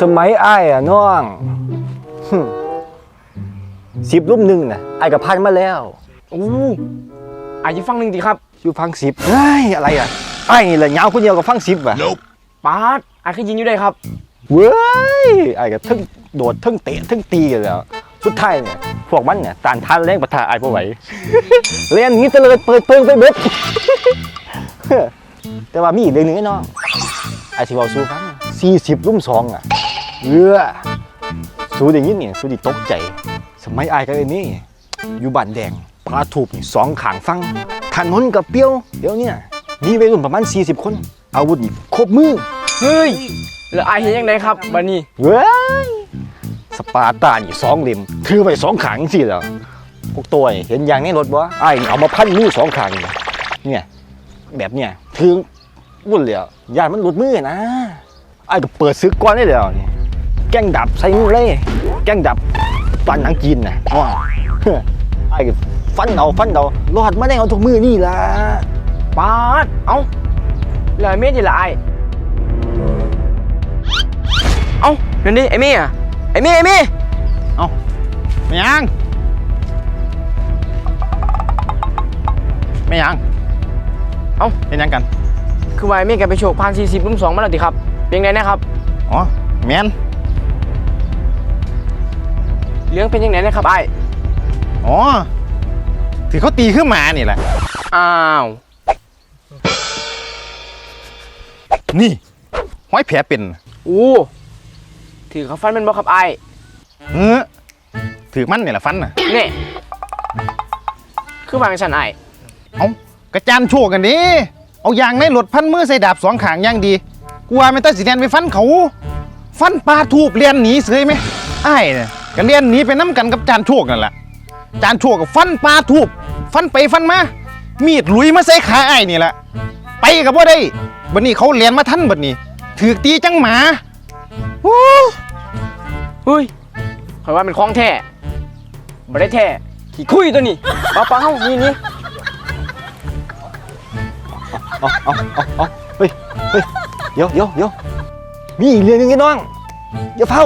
สมัยอ้ายอะน้องสิบรุ่มหนึ่งน่ะอ้ายกับพันมาแล้วโอ้อาจจะฟังหนึ่งดีครับอยู่ฟังสิบเฮ้ยอะไรอะอ้ายนี่แหละยาวคนเดียวกับฟังสิบอะปาดอาจคือยิงอยู่ได้ครับเว้ยไอ้ก็ทั้งโดดทั้งเตะทั้งตีกันแล้ว สุดท้ายเนี่ยพวกมันเนี่ยตานทานแรงประทาไอ้พวกไหวเรียนอย่างนี้เตลิดเปิดเปิงไปเบิด แต่ว่ามีอีกเรื่องหนึงไอ้น้อง ไอ้สิบอกสู้ฟังสี่สิบรุ่มสองอะเออสู้อย่างนี้เนี่ยสู้ดิตกใจ สมัยอายกันไอ้นี่อยู่บ้านแดงปลาถูกนี่สองขางฟังถนนกับเปรี้ยว เดี๋ยวเนี่ยมีวัยรุ่นประมาณ 40 คน อาวุธนี่ครบมือ เฮ้ย แล้วอายเห็นยังไงครับบันนี้ เว้ย สปาร์ตานี่สองเหลี่ยมถือไปสองขางสิเหรอพวกตัวนี่เห็นอย่างในรถบ่ไอ้ายเอามาพันมือสองขางนี่เนี่ย แบบเนี่ยถือ วุ่นเลยอะยานมันหลุดมือนะไอ้ายก็เปิดซื้อก้อนได้แล้วนี่แกล้งดับใส่มือเลย แกล้งดับปันหนังจีนนะว้าวเฮ้ยไอ้ายก็ฟันเอาฟันเอารอดมาได้เอาทุกมือนี่ล่ะปาดเอ้าแล้วไอ้เมฆนี่ละไอายเอ้าเดี๋ยวนี้ไอ้เมฆอะไอ้เมฆไอ้เมฆไม่ยังไม่ยังเอ้าเป็นยังกัน คือว่าไอ้เมฆแกไปโชว์พันสี่สิบรุ่มสองมาแล้วดิครับเป็นไงนะครับ อ๋อแมนเรื่องเป็นยังไงนะครับไอ้ายอ๋อถือเขาตีขึ้นมานี่แหละ อ้าวนี่ห้อยแผลเป็นอู้ถือเขาฟันแมันบ่ครับไอ้ายเออถือมันนี่แหละฟันน่ะเนี่ยคือวางฉันไอ้ายเอากระจานโชว์กันดิ เอายางในรถพันมือใส่ดาบสองขางอย่างดีกลัวไม่ต้องสิเลียนไปฟันเขา ฟันปลาทูบเลียนหนีเสยไหมไอ้เนี่ยก็เลียนหนีไปน้ำกันกับจานโชคนั่นแหละจานโชคกับฟันปลาทูบฟันไปฟันมามีดหลุยมาใส่ขาไอ้นี่แหละไปกับว่าได้บัดนี้เขาเลียนมาทันบัดนี้ถือตีจังหมาโอ้เฮ้ยคอยว่าเป็นของแท้บ่ได้แท้ขี้คุยตัวนี้ปลาเปล่านี่นี่ เอาเอาเอาเอาเฮ้ยเฮ้ยเดี๋ยวเดี๋ยวเดี๋ยวมีอีกเรื่องหนึงไอ้น้องอย่าเฝ้า